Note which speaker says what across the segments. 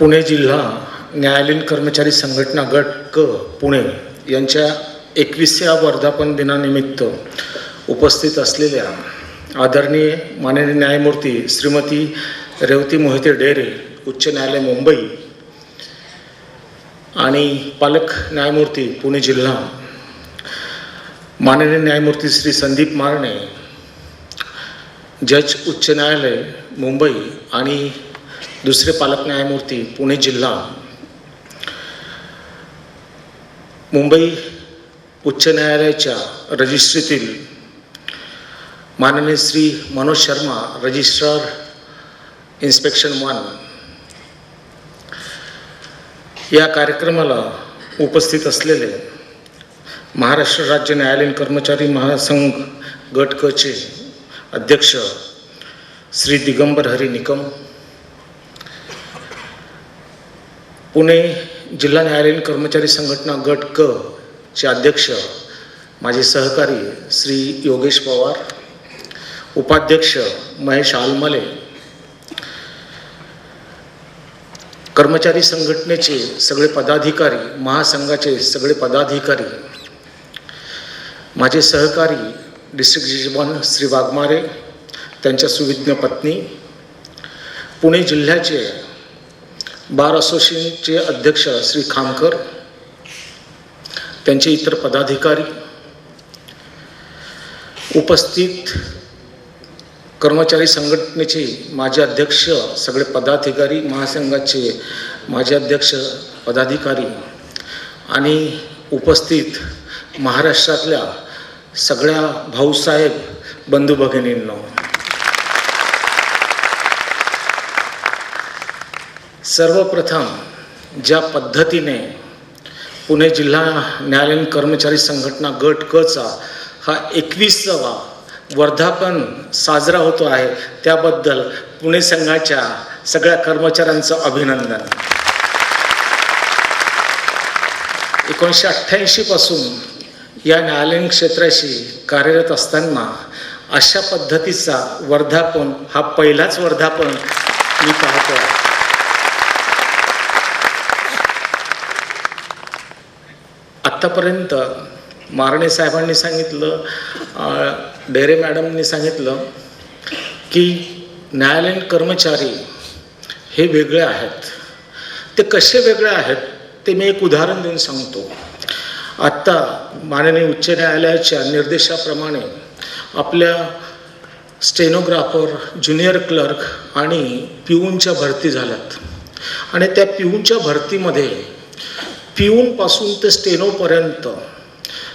Speaker 1: पुणे जिल्हा न्यायालयीन कर्मचारी संघटना गट क पुणे यांच्या एकविसव्या वर्धापन दिनानिमित्त उपस्थित असलेल्या आदरणीय माननीय न्यायमूर्ती श्रीमती रेवती मोहिते डेरे उच्च न्यायालय मुंबई आणि पालक न्यायमूर्ती पुणे जिल्हा माननीय न्यायमूर्ती श्री संदीप मारणे जज उच्च न्यायालय मुंबई आणि दुसरे पालक न्यायमूर्ती पुणे जिल्हा मुंबई उच्च न्यायालयाच्या रजिस्ट्रीतील माननीय Shri Manoj Sharma registrar inspection one. या कार्यक्रमाला उपस्थित असलेले महाराष्ट्र राज्य न्यायालयीन कर्मचारी महासंघ गट कचे अध्यक्ष श्री दिगंबर हरी निकम पुणे जिल्हा न्यायालयीन कर्मचारी संघटना गट क चे अध्यक्ष माझे सहकारी श्री योगेश पवार उपाध्यक्ष महेश आलमले कर्मचारी संघटनेचे सगळे पदाधिकारी महासंघाचे सगळे पदाधिकारी माझे सहकारी डिस्ट्रिक्ट जजमान श्री वाघमारे त्यांच्या सुविज्ञ पत्नी पुणे जिल्ह्याचे बार असोसिएशनचे अध्यक्ष श्री खामकर त्यांचे इतर पदाधिकारी उपस्थित कर्मचारी संघटनेचे माजी अध्यक्ष सगळे पदाधिकारी महासंघाचे माजी अध्यक्ष पदाधिकारी आणि उपस्थित महाराष्ट्रातल्या सगळ्या भाऊसाहेब बंधू भगिनींना. सर्वप्रथम ज्या पद्धतीने पुणे जिल्हा न्यायालयीन कर्मचारी संघटना गट कचा हा एकवीसावा वर्धापन साजरा होतो आहे त्याबद्दल पुणे संघाच्या सगळ्या कर्मचाऱ्यांचं अभिनंदन. एकोणीसशे अठ्ठ्याऐंशीपासून या न्यायालयीन क्षेत्राशी कार्यरत असताना अशा पद्धतीचा वर्धापन हा पहिलाच वर्धापन मी पाहतो आहे आत्तापर्यंत मारणे साहेबांनी सांगितलं डेरे मॅडमनी सांगितलं की न्यायालयीन कर्मचारी हे वेगळे आहेत. ते कसे वेगळे आहेत ते मी एक उदाहरण देऊन सांगतो. आत्ता माननीय उच्च न्यायालयाच्या निर्देशाप्रमाणे आपल्या स्टेनोग्राफर ज्युनियर क्लर्क आणि पिऊनच्या भरती झाल्यात. आणि त्या पिऊनच्या भरतीमध्ये पिऊनपासून ते स्टेनोपर्यंत.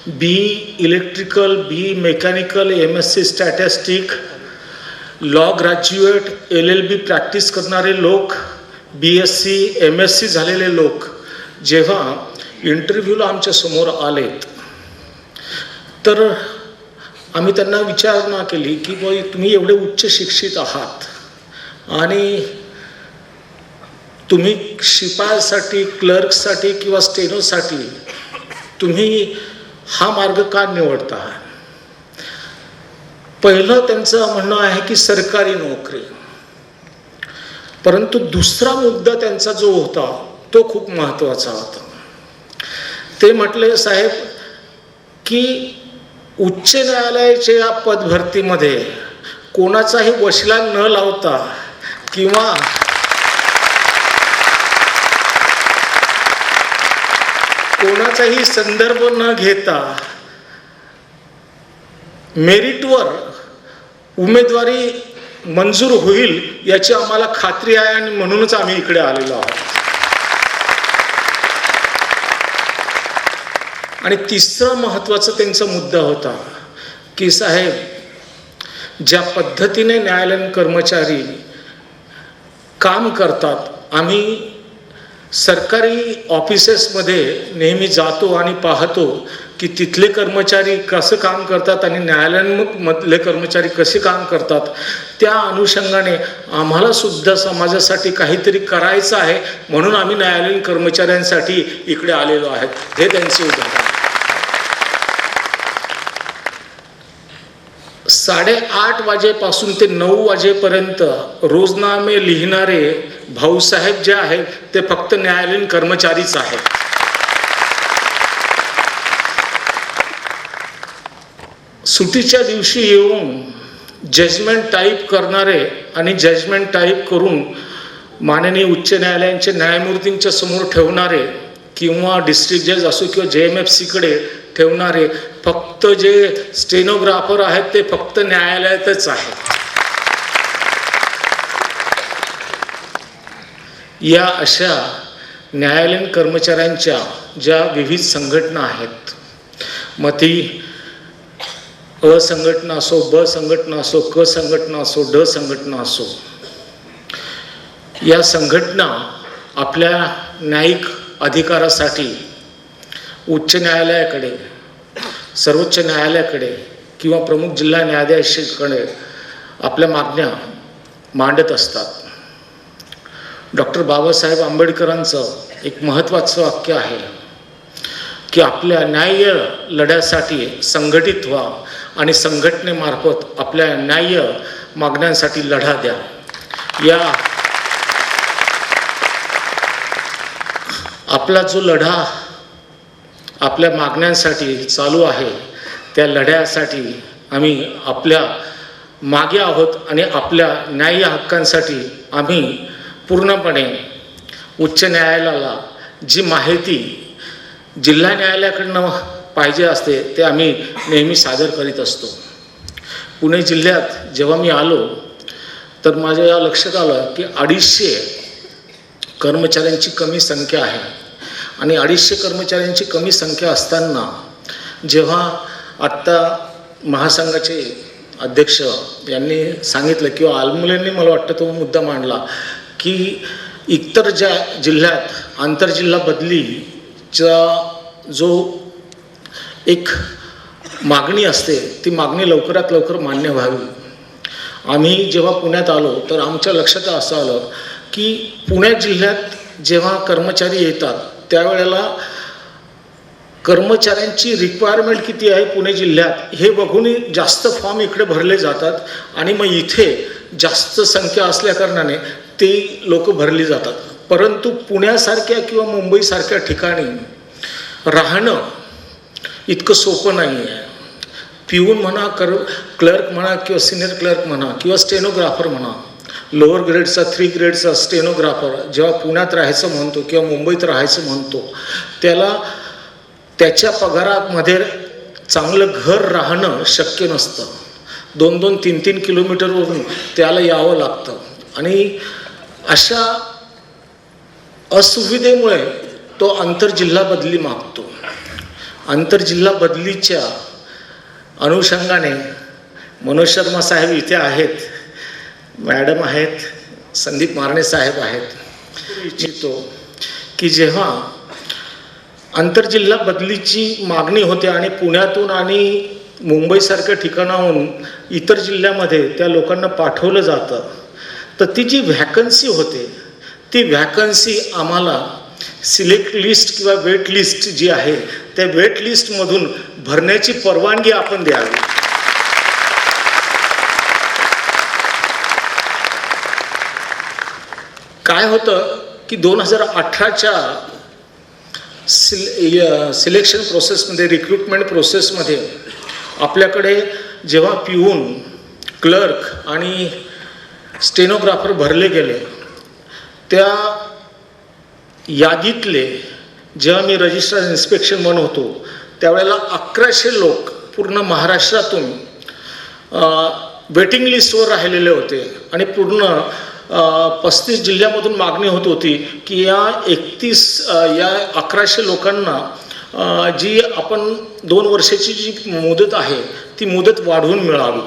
Speaker 1: B electrical B mechanical M S C statistic law graduate L L B practice करणारे लोक B S C M S C झालेले लोक जेव्हा इंटरव्ह्यूला आमच्यासमोर आलेत. तर आम्ही त्यांना विचारणा केली की बाई तुम्ही एवढे उच्च शिक्षित आहात आणि तुम्ही शिपायासाठी क्लर्कसाठी किंवा स्टेनोसाठी तुम्ही हा मार्ग का निवडता? पहिलं त्यांचं म्हणणं आहे की सरकारी नोकरी. परंतु दुसरा मुद्दा त्यांचा जो होता तो खूप महत्त्वाचा होता. ते म्हटले साहेब की उच्च न्यायालयाच्या या पदभरतीमध्ये कोणाचाही वशिला न लावता किंवा कोणाचाही संदर्भ न घेता मेरिटवर उमेदवारी मंजूर होईल याची आम्हाला खात्री आहे आणि म्हणूनच आम्ही इकडे आलेलो आहोत. आणि तिसरा महत्त्वाचा त्यांचा मुद्दा होता की साहेब ज्या पद्धतीने न्यायालयीन कर्मचारी काम करतात आम्ही सरकारी ऑफिसेसमध्ये नेहमी जातो आणि पाहतो की तिथले कर्मचारी कसं काम करतात आणि न्यायालयांमधले कर्मचारी कसे काम करतात त्या अनुषंगाने आम्हाला सुद्धा समाजासाठी काहीतरी करायचं आहे म्हणून आम्ही न्यायालयीन कर्मचाऱ्यांसाठी इकडे आलेलो आहेत. हे त्यांचे उदाहरण. साडेआठ वाजेपासून ते नऊ वाजेपर्यंत रोजनामे लिहिणारे भाऊसाहेब जे आहेत ते फक्त न्यायालयीन कर्मचारीच आहेत. सुटीच्या दिवशी येऊन जजमेंट टाईप करणारे आणि जजमेंट टाईप करून माननीय उच्च न्यायालयांचे न्यायमूर्तींच्या समोर ठेवणारे किंवा डिस्ट्रिक्ट जज असो किंवा जे एम एफ सीकडे ठेवणारे फक्त जे स्टेनोग्राफर आहेत ते फक्त न्यायालयातच आहेत. या अशा न्यायालयीन कर्मचाऱ्यांच्या ज्या विविध संघटना आहेत मग ती अ संघटना असो ब संघटना असो क संघटना असो ड संघटना असो या संघटना आपल्या न्यायिक अधिकारासाठी उच्च न्यायालयाकडे सर्वोच्च न्यायालयाकडे किंवा प्रमुख जिल्हा न्यायाधीशाकडे आपल्या मागण्या मांडत असतात. डॉक्टर बाबासाहेब आंबेडकरांचं एक महत्त्वाचं वाक्य आहे की आपल्या न्याय्य लढ्यासाठी संघटित व्हा आणि संघटनेमार्फत आपल्या न्याय्य मागण्यांसाठी लढा द्या. या आपला जो लढा आपल्या मागण्यांसाठी चालू आहे त्या लढ्यासाठी आम्ही आपल्या मागे आहोत आणि आपल्या न्याय्य हक्कांसाठी आम्ही पूर्णपणे उच्च न्यायालयाला जी माहिती जिल्हा न्यायालयाकडनं पाहिजे असते ते आम्ही नेहमी सादर करीत असतो. पुणे जिल्ह्यात जेव्हा मी आलो तर माझ्या या लक्षात आलं की अडीचशे कर्मचाऱ्यांची कमी संख्या आहे. आणि अडीचशे कर्मचाऱ्यांची कमी संख्या असताना जेव्हा आत्ता महासंघाचे अध्यक्ष यांनी सांगितलं किंवा आलमुलेंनी मला वाटतं तो मुद्दा मांडला की इतर ज्या जिल्ह्यात आंतरजिल्हा बदलीचा जो एक मागणी असते ती मागणी लवकरात लवकर मान्य व्हावी. आम्ही जेव्हा पुण्यात आलो तर आमच्या लक्षात असं आलं की पुणे जिल्ह्यात जेव्हा कर्मचारी येतात त्यावेळेला कर्मचाऱ्यांची रिक्वायरमेंट किती आहे पुणे जिल्ह्यात हे बघून जास्त फॉर्म इकडे भरले जातात आणि मग इथे जास्त संख्या असल्याकारणाने ते लोक भरली जातात. परंतु पुण्यासारख्या किंवा मुंबईसारख्या ठिकाणी राहणं इतकं सोपं नाही आहे. पिऊन म्हणा कर क्लर्क म्हणा किंवा सिनियर क्लर्क म्हणा किंवा स्टेनोग्राफर म्हणा लोअर ग्रेडचा थ्री ग्रेडचा स्टेनोग्राफर जेव्हा पुण्यात राहायचं म्हणतो किंवा मुंबईत राहायचं म्हणतो त्याला त्याच्या पगारामध्ये चांगलं घर राहणं शक्य नसतं. दोन दोन तीन तीन किलोमीटरवरून त्याला यावं लागतं. आणि अशा असुविधेमुळे तो आंतरजिल्हा बदली मागतो. आंतरजिल्हा बदलीच्या अनुषंगाने मनोज शर्मा साहेब इथे आहेत. मॅडम आहेत संदीप मारणे साहेब आहेत. इच्छितो की जेव्हा आंतरजिल्हा बदलीची मागणी होते आणि पुण्यातून आणि मुंबईसारख्या ठिकाणाहून इतर जिल्ह्यामध्ये त्या लोकांना पाठवलं जातं तर ती जी व्हॅकन्सी होते ती व्हॅकन्सी आम्हाला सिलेक्ट लिस्ट किंवा वेट लिस्ट जी आहे त्या वेट लिस्टमधून भरण्याची परवानगी आपण द्यावी. काय होतं की दोन हजार अठराच्या सिल सिलेक्शन प्रोसेसमध्ये रिक्रुटमेंट प्रोसेसमध्ये आपल्याकडे जेव्हा पिऊन क्लर्क आणि स्टेनोग्राफर भरले गेले. त्या यादीतले जेव्हा मी रजिस्ट्रार इन्स्पेक्शन म्हणून होतो त्यावेळेला अकराशे लोक पूर्ण महाराष्ट्रातून वेटिंग लिस्टवर राहिलेले होते. आणि पूर्ण पस्तीस जिल्ह्यामधून मागणी होत होती की या एकतीस या अकराशे लोकांना जी आपण दोन वर्षाची जी मुदत आहे ती मुदत वाढवून मिळावी.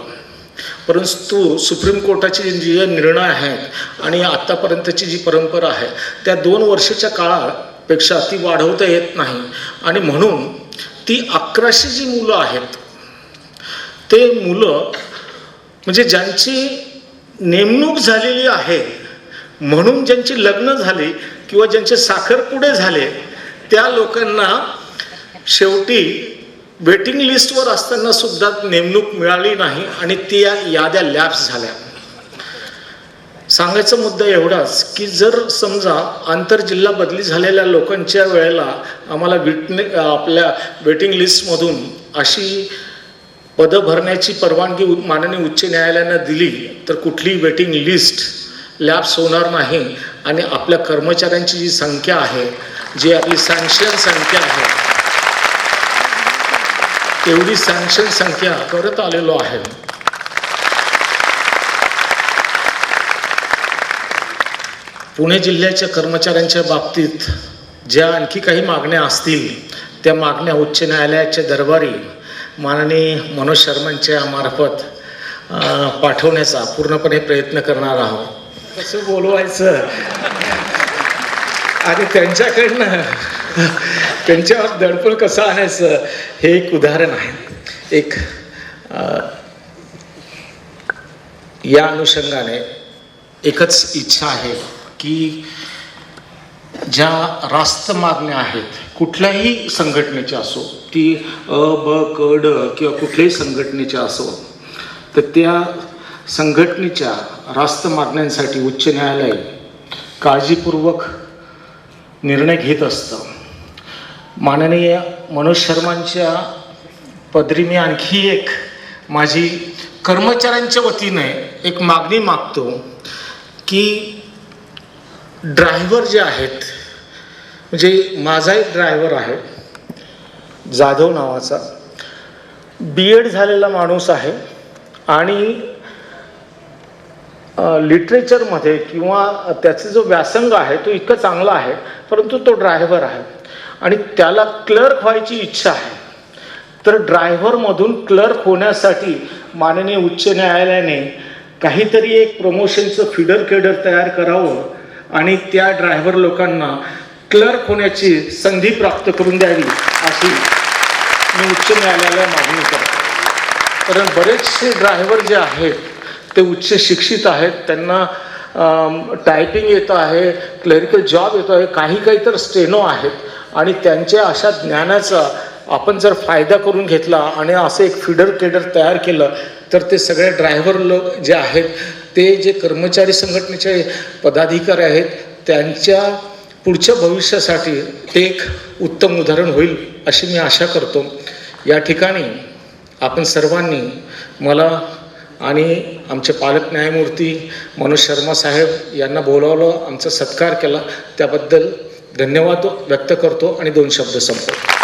Speaker 1: परंतु सुप्रीम कोर्टाचे जे निर्णय आहेत आणि आत्तापर्यंतची जी परंपरा आहे त्या दोन वर्षाच्या काळापेक्षा ती वाढवता येत नाही. आणि म्हणून ती अकराशे जी मुलं आहेत ते मुलं म्हणजे ज्यांची नेमणूक झालेली आहे म्हणून ज्यांची लग्न झाली किंवा ज्यांचे साखरपुडे झाले त्या लोकांना शेवटी वेटिंग लिस्टवर असताना सुद्धा नेमणूक मिळाली नाही आणि त्या याद्या लॅप्स झाल्या. सांगायचा मुद्दा एवढाच की जर समजा आंतरजिल्हा बदली झालेल्या लोकांच्या वेळेला आम्हाला विटने आपल्या वेटिंग लिस्टमधून अशी पदं भरण्याची परवानगी माननीय उच्च न्यायालयानं दिली तर कुठली वेटिंग लिस्ट लॅप्स होणार नाही. आणि आपल्या कर्मचाऱ्यांची जी संख्या आहे जी आपली सँक्शन संख्या आहे तेवढी सँक्शन संख्या करत आलेलो आहे. पुणे जिल्ह्याच्या कर्मचाऱ्यांच्या बाबतीत ज्या आणखी काही मागण्या असतील त्या मागण्या उच्च न्यायालयाच्या दरबारी माननीय मनोज शर्मांच्या मार्फत पाठवण्याचा पूर्णपणे प्रयत्न करणार आहोत. कसं बोलवायचं? आणि त्यांच्याकडनं त्यांच्यावर दडपण कसं आणायचं हे एक उदाहरण आहे. एक या अनुषंगाने एकच इच्छा आहे की ज्या रास्त मागण्या आहेत कुठल्याही संघटनेच्या असो ती अ ब क ड किंवा कुठल्याही संघटनेच्या असो तर त्या संघटनेच्या रास्त मागण्यांसाठी उच्च न्यायालय काळजीपूर्वक निर्णय घेत असतं. माननीय मनोज शर्मांच्या पदरी मी आणखी एक माझी कर्मचाऱ्यांच्या वतीने एक मागणी मागतो की ड्रायव्हर जे आहेत म्हणजे माझा एक ड्रायव्हर आहे जाधव नावाचा बी एड झालेला माणूस आहे आणि लिटरेचरमध्ये किंवा त्याचा जो व्यासंग आहे तो इतका चांगला आहे परंतु तो ड्रायव्हर आहे. आणि त्याला क्लर्क व्हायची इच्छा आहे. तर ड्रायव्हरमधून क्लर्क होण्यासाठी माननीय उच्च न्यायालयाने काहीतरी एक प्रमोशनचं फिडर केडर तयार करावं आणि त्या ड्रायव्हर लोकांना क्लर्क होण्याची संधी प्राप्त करून द्यावी अशी मी उच्च न्यायालयाला मागणी करतो. कारण बरेचसे ड्रायव्हर जे आहेत ते उच्च शिक्षित आहेत त्यांना टायपिंग येतं आहे क्लरिकल जॉब येतो आहे काही काही तर स्टेनो आहेत. आणि त्यांच्या अशा ज्ञानाचा आपण जर फायदा करून घेतला आणि असं एक फिडर केडर तयार केलं तर ते सगळे ड्रायव्हर लोक जे आहेत ते जे कर्मचारी संघटनेचे पदाधिकारी आहेत त्यांच्या पुढच्या भविष्यासाठी ते एक उत्तम उदाहरण होईल अशी मी आशा करतो. या ठिकाणी आपण सर्वांनी मला आणि आमचे पालक न्यायमूर्ती मनोज शर्मा साहेब यांना बोलावलं आमचा सत्कार केला. त्याबद्दल धन्यवाद व्यक्त करतो आणि दोन शब्द संपवतो.